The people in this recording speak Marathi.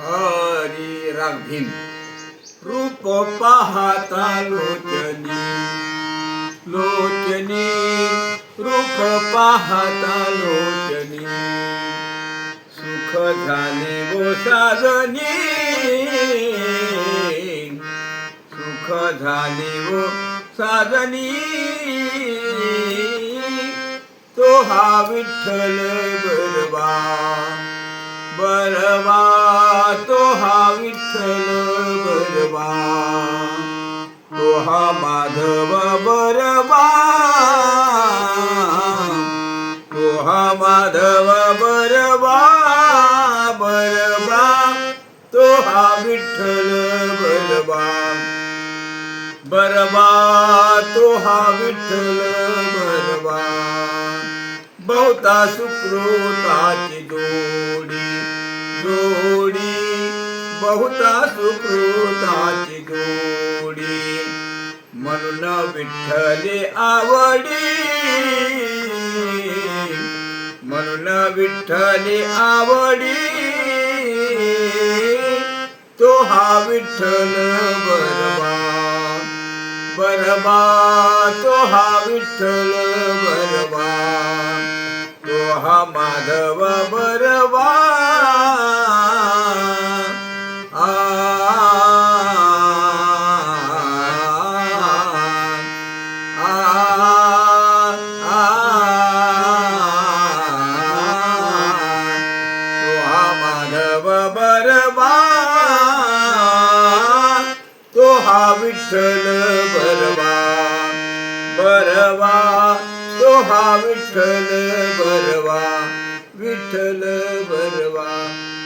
राग भीम रूप पाहता लोचनी लोचनी रूप पाहता लोचनी सुख झाले वो साजनी। सुख झाले वो साजनी। तो हा विठ्ठल बरवा बरवा तो हा विठ्ठल बरबा तो हा माधव बरबा तो हा माधव बरवा बरबा तो हा विठ्ठल बरबा बरबा तो हा विठ्ठल बरबा बहुता सुकृताची जोडी. बहुता सुकृताची गोडी म्हणून विठ्ठले आवडी. म्हणून विठ्ठले आवडी. तो हा विठ्ठल बरवा बरवा तो हा विठ्ठल बरवा तो हा माधव हा माधव बरवा तो हा विठ्ठल बरवा बरवा तो हा विठ्ठल बरवा